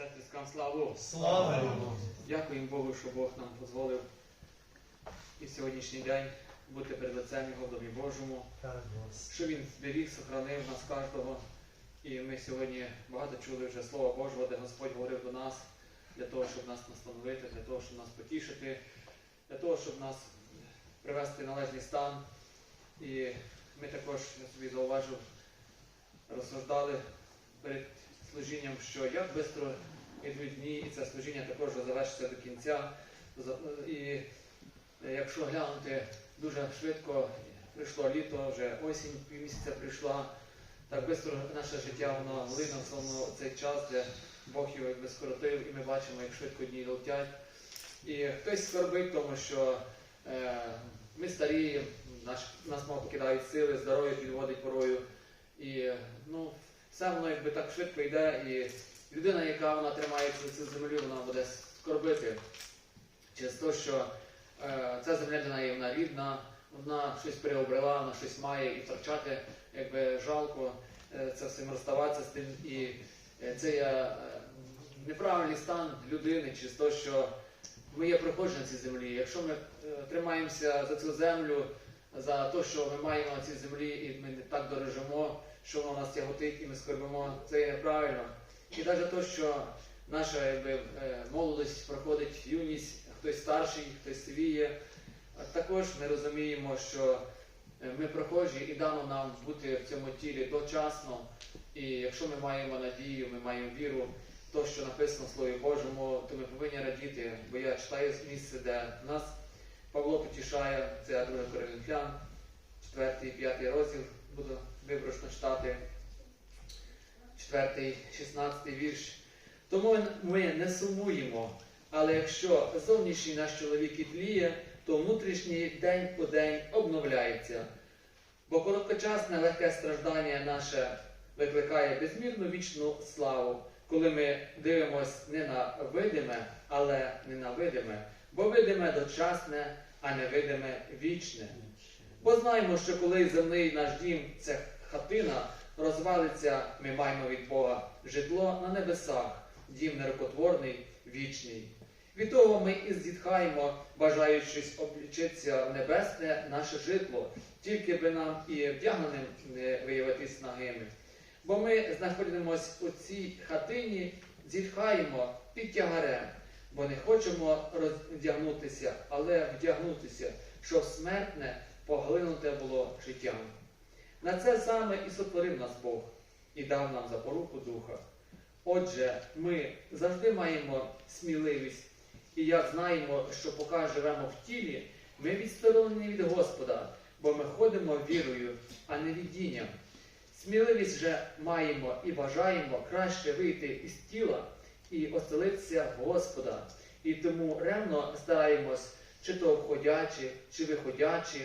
Сестрискам славу! Слава! Дякуємо Богу, що Бог нам дозволив і в сьогоднішній день бути перед лицем Його в Домі Божому, що Він зберіг, сохранив нас кожного. І ми сьогодні багато чули вже Слова Божого, де Господь говорив до нас для того, щоб нас настановити, для того, щоб нас потішити, для того, щоб нас привести в належний стан. І ми також, я собі зауважив, розсуждали перед служінням, що як швидко йдуть дні, і це служіння також завершиться до кінця. І е, якщо глянути дуже швидко, прийшло літо, вже осінь півмісяця прийшла. Так швидко наше життя воно глинуло воно цей час, де Бог його скоротив, і ми бачимо, як швидко дні летять. І хтось скорбить, тому що е, ми старіємо, наш, нас мало покидають сили, здоров'я підводить порою. І ну, все воно якби так швидко йде, і людина, яка вона тримається за цю землю, вона буде скорбити через те, що е, ця земля для неї вона рідна, вона щось приобрела, вона щось має і втрачати, якби жалко е, це всім розставатися з тим. І е, це є е, неправильний стан людини через те, що ми є прихожі на цій землі. Якщо ми е, тримаємося за цю землю, за те, що ми маємо на цій землі, і ми не так дорожимо, що воно нас тяготить і ми скорбимо, це є неправильно. І навіть те, що наша якби, е, молодість проходить юність, хтось старший, хтось сивіє, а також ми розуміємо, що е, ми прохожі і дано нам бути в цьому тілі дочасно. І якщо ми маємо надію, ми маємо віру, то, що написано в Слові Божому, то ми повинні радіти. Бо я читаю місце, де нас Павло потішає, це 2 Коринфян, 4-5 розділ, буду виборочно читати. 4, 16 вірш. Тому ми не сумуємо, але якщо зовнішній наш чоловік і тліє, то внутрішній день по день обновляється. Бо короткочасне легке страждання наше викликає безмірну вічну славу, коли ми дивимось не на видиме, але не на видиме, бо видиме дочасне, а невидиме вічне. Бо знаємо, що коли земний наш дім, це хатина, розвалиться, ми маємо від Бога житло на небесах, дім нерукотворний, вічний. Від того ми і зітхаємо, бажаючись облічитися в небесне наше житло, тільки би нам і вдягненим не виявитись нагими. Бо ми знаходимося у цій хатині, зітхаємо під тягарем, бо не хочемо роздягнутися, але вдягнутися, щоб смертне поглинуте було життям. На це саме і сотворив нас Бог і дав нам запоруку духа. Отже, ми завжди маємо сміливість, і як знаємо, що поки живемо в тілі, ми відсторонені від Господа, бо ми ходимо вірою, а не відінням. Сміливість же маємо і бажаємо краще вийти із тіла і оселитися в Господа. І тому ревно стараємось, чи то входячи, чи виходячи,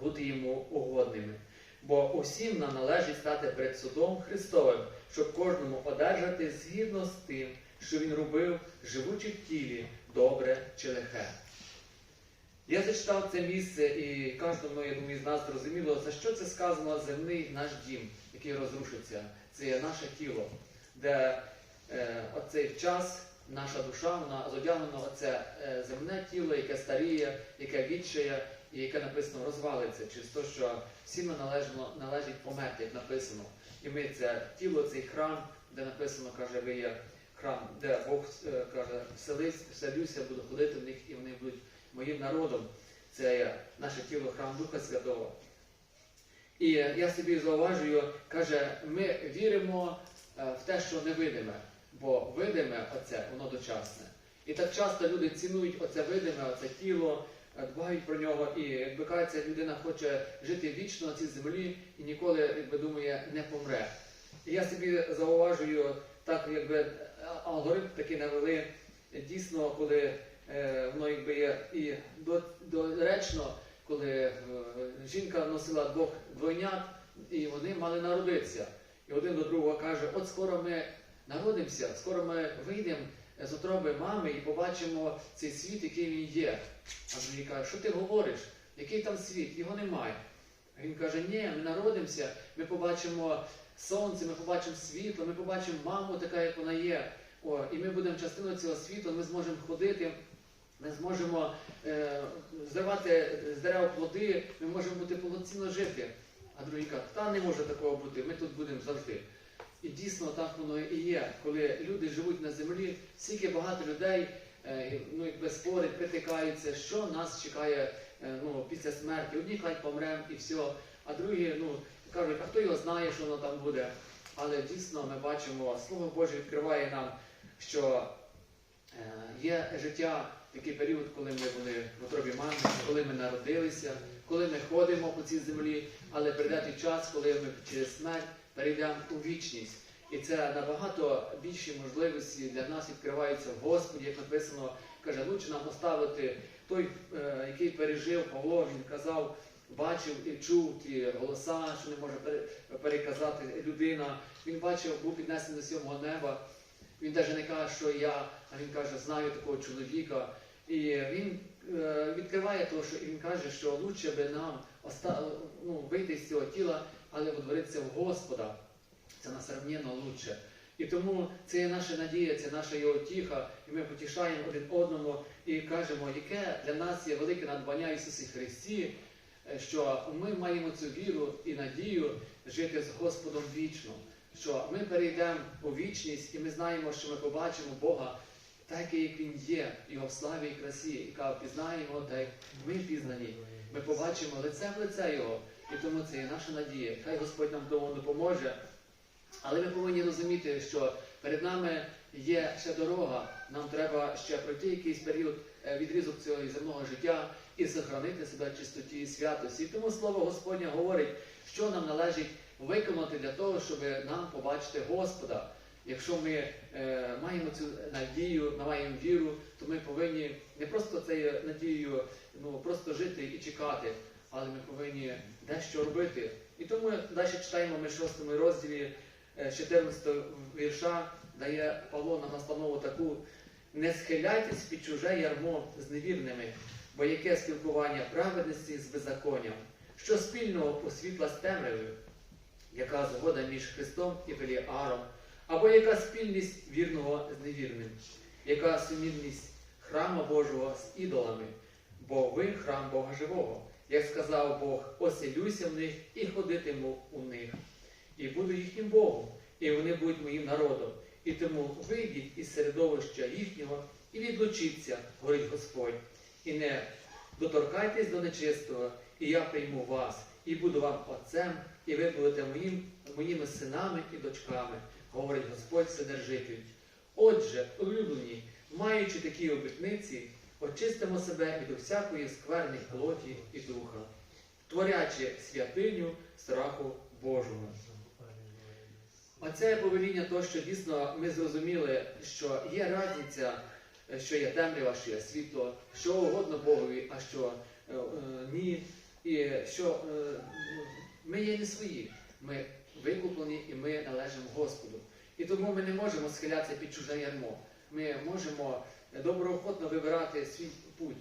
бути йому угодними. Бо усім нам належить стати перед судом Христовим, щоб кожному одержати згідно з тим, що він робив, живучи в тілі, добре чи лихе. Я зачитав це місце і кожному, я думаю, з нас зрозуміло, за що це сказано земний наш дім, який розрушиться. Це є наше тіло, де е, оцей час, наша душа, вона зодягнена оце е, земне тіло, яке старіє, яке відчає, і яке написано розвалиться через те, що всім належно, належить померти, як написано. І ми це тіло, цей храм, де написано, каже, ви є храм, де Бог е, каже, вселись, вселюся, буду ходити в них, і вони будуть моїм народом. Це є наше тіло, храм Духа Святого. І я собі зауважую, каже, ми віримо е, в те, що невидиме, бо видиме оце, воно дочасне. І так часто люди цінують оце видиме, оце тіло, дбають про нього, і якби кажеться, людина хоче жити вічно на цій землі і ніколи, якби думає, не помре. І я собі зауважую, так якби алгоритм такий навели, дійсно, коли е, воно якби є і до- доречно, коли е, жінка носила двох двойнят, і вони мали народитися. І один до другого каже: от скоро ми народимося, скоро ми вийдемо з утроби мами і побачимо цей світ, який він є. А другий каже, що ти говориш? Який там світ? Його немає. Він каже, ні, ми народимося, ми побачимо сонце, ми побачимо світло, ми побачимо маму така, як вона є. О, і ми будемо частиною цього світу, ми зможемо ходити, ми зможемо е, зривати з дерев плоди, ми можемо бути повноцінно жити. А другий каже, та не може такого бути, ми тут будемо завжди. І дійсно так воно і є. Коли люди живуть на землі, скільки багато людей е, ну, якби спорять, притикаються, що нас чекає е, ну, після смерті. Одні кажуть, помремо і все, а другі ну, кажуть, а хто його знає, що воно там буде. Але дійсно ми бачимо, Слово Боже відкриває нам, що е, є життя, такий період, коли ми були в утробі мами, коли ми народилися, коли ми ходимо по цій землі, але прийде той час, коли ми через смерть перейдемо у вічність. І це набагато більші можливості для нас відкриваються в Господі, як написано, каже, лучше нам оставити той, е, який пережив Павло, він казав, бачив і чув ті голоса, що не може переказати людина. Він бачив, був піднесений до сьомого неба. Він навіть не каже, що я, а він каже, знаю такого чоловіка. І він е, відкриває те, що він каже, що лучше би нам ну, вийти з цього тіла, але водворитися в Господа. Це насравненно лучше. І тому це є наша надія, це наша його тіха, і ми потішаємо один одному і кажемо, яке для нас є велике надбання Ісусі Христі, е, що ми маємо цю віру і надію жити з Господом вічно, що ми перейдемо у вічність і ми знаємо, що ми побачимо Бога такий, як Він є, Його в славі і красі, і каже, пізнаємо Його, так як ми пізнані. Ми побачимо лице в лице Його. І тому це є наша надія. Хай Господь нам тому допоможе. Але ми повинні розуміти, що перед нами є ще дорога. Нам треба ще пройти якийсь період е, відрізок цього земного життя і сохранити себе чистоті і святості. І тому слово Господнє говорить, що нам належить виконати для того, щоб нам побачити Господа. Якщо ми е, маємо цю надію, маємо віру, то ми повинні не просто цією надією ну, просто жити і чекати, але ми повинні дещо робити. І тому далі читаємо ми в 6 розділі е, 14 вірша, дає Павло нам настанову таку: не схиляйтесь під чуже ярмо з невірними, бо яке спілкування праведності з беззаконням, що спільного у світла з темрявою, яка згода між Христом і Беліаром, або яка спільність вірного з невірним, яка сумірність храма Божого з ідолами, бо ви храм Бога живого. Як сказав Бог, оселюся в них і ходитиму у них, і буду їхнім Богом, і вони будуть моїм народом. І тому вийдіть із середовища їхнього і відлучіться, говорить Господь, і не доторкайтесь до нечистого, і я прийму вас, і буду вам отцем, і ви будете моїм, моїми синами і дочками, говорить Господь Вседержитель. Отже, улюблені, маючи такі обітниці, очистимо себе від усякої скверни плоті і духа, творячи святиню страху Божого. Оце повеління, то, що дійсно ми зрозуміли, що є різниця, що є темрява, що є світло, що угодно Богові, а що е, е, ні. І що е, ми є не свої, ми викуплені і ми належимо Господу. І тому ми не можемо схилятися під чуже ярмо. Ми можемо доброохотно вибирати свій путь.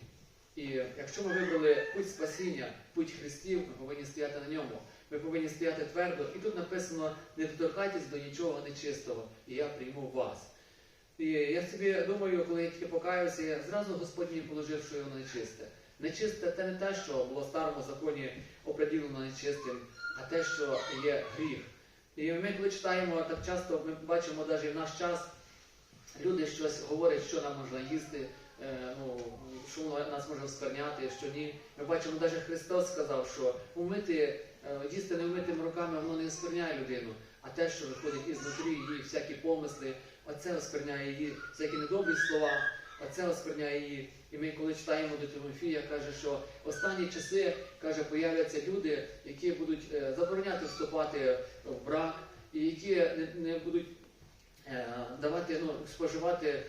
І якщо ми вибрали путь спасіння, путь Христів, ми повинні стояти на ньому. Ми повинні стояти твердо. І тут написано: не доторкайтесь до нічого нечистого, і я прийму вас. І я собі думаю, коли я тільки покаявся, я зразу Господь мені положив, що його нечисте. Нечисте це не те, що було в старому законі оприділено нечистим, а те, що є гріх. І ми, коли читаємо так часто, ми бачимо навіть в наш час, люди щось говорять, що нам можна їсти, е, ну, що нас може оскверняти, що ні. Ми бачимо, навіть Христос сказав, що умити, е, їсти невмитими руками, воно не оскверняє людину, а те, що виходить ізнутрі її, всякі помисли, оце оскверняє її, всякі недобрі слова, оце оскверняє її. І ми, коли читаємо до Тимофія, каже, що останні часи каже, появляться люди, які будуть е, забороняти вступати в брак, і які не, будуть е, давати, ну, споживати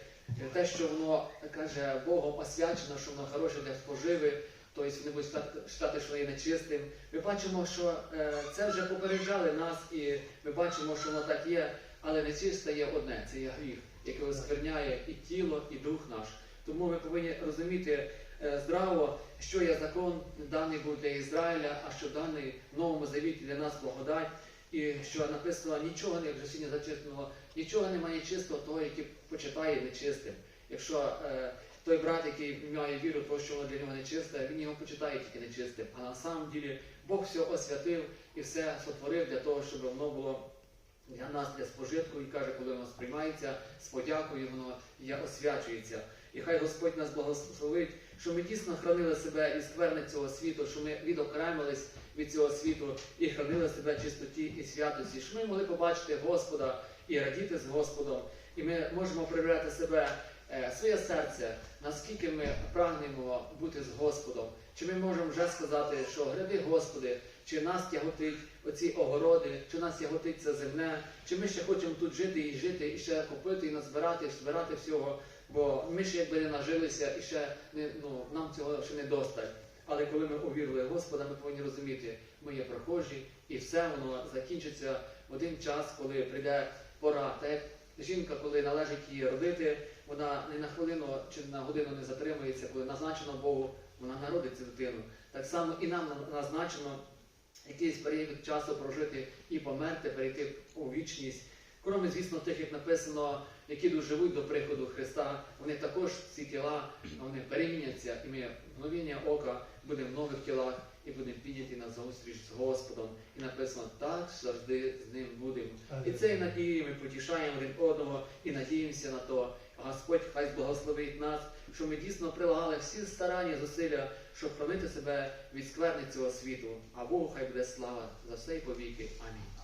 те, що воно каже Богом освячено, що воно хороше для споживи, тобто вони будуть считати, що є нечистим. Ми бачимо, що е, це вже попереджали нас, і ми бачимо, що воно так є, але нечисте є одне, це є гріх, який оскверняє і тіло, і дух наш. Тому ми повинні розуміти е, здраво, що є закон, даний був для Ізраїля, а що даний в Новому Завіті для нас благодать, і що написано нічого не як же сьогодні зачитано, нічого немає чистого того, який почитає нечистим. Якщо е, той брат, який має віру, того, що для нього нечисте, він його почитає тільки нечистим. А на самом ділі Бог все освятив і все сотворив для того, щоб воно було для нас для спожитку, і каже, коли воно сприймається з подякою, воно є освячується. І хай Господь нас благословить, що ми дійсно хранили себе від скверни цього світу, що ми відокремились від цього світу і хранили себе чистоті і святості, що ми могли побачити Господа і радіти з Господом, і ми можемо проявляти себе, е, своє серце, наскільки ми прагнемо бути з Господом. Чи ми можемо вже сказати, що гряди Господи, чи нас тяготить оці огороди, чи нас тяготить це земне, чи ми ще хочемо тут жити і жити, і ще купити, і назбирати, і збирати всього, бо ми ще якби не нажилися, і ще не, ну, нам цього ще не досталь. Але коли ми увірили Господа, ми повинні розуміти, ми є прохожі, і все воно закінчиться в один час, коли прийде пора. Так як жінка, коли належить її родити, вона не на хвилину чи на годину не затримується, коли назначено Богу, вона народить цю дитину. Так само і нам назначено якийсь період часу прожити і померти, перейти у вічність. Кроме, звісно, тих, як написано, які доживуть до приходу Христа, вони також ці тіла вони переміняться, і ми мгновіння ока будемо в нових тілах і будемо підняті на зустріч з Господом. І написано, так завжди з ним будемо. І цією надією ми потішаємо один одного і надіємося на то. Господь хай благословить нас, що ми дійсно прилагали всі старання, зусилля, щоб хранити себе від скверни цього світу. А Богу хай буде слава за все і повіки. Амінь.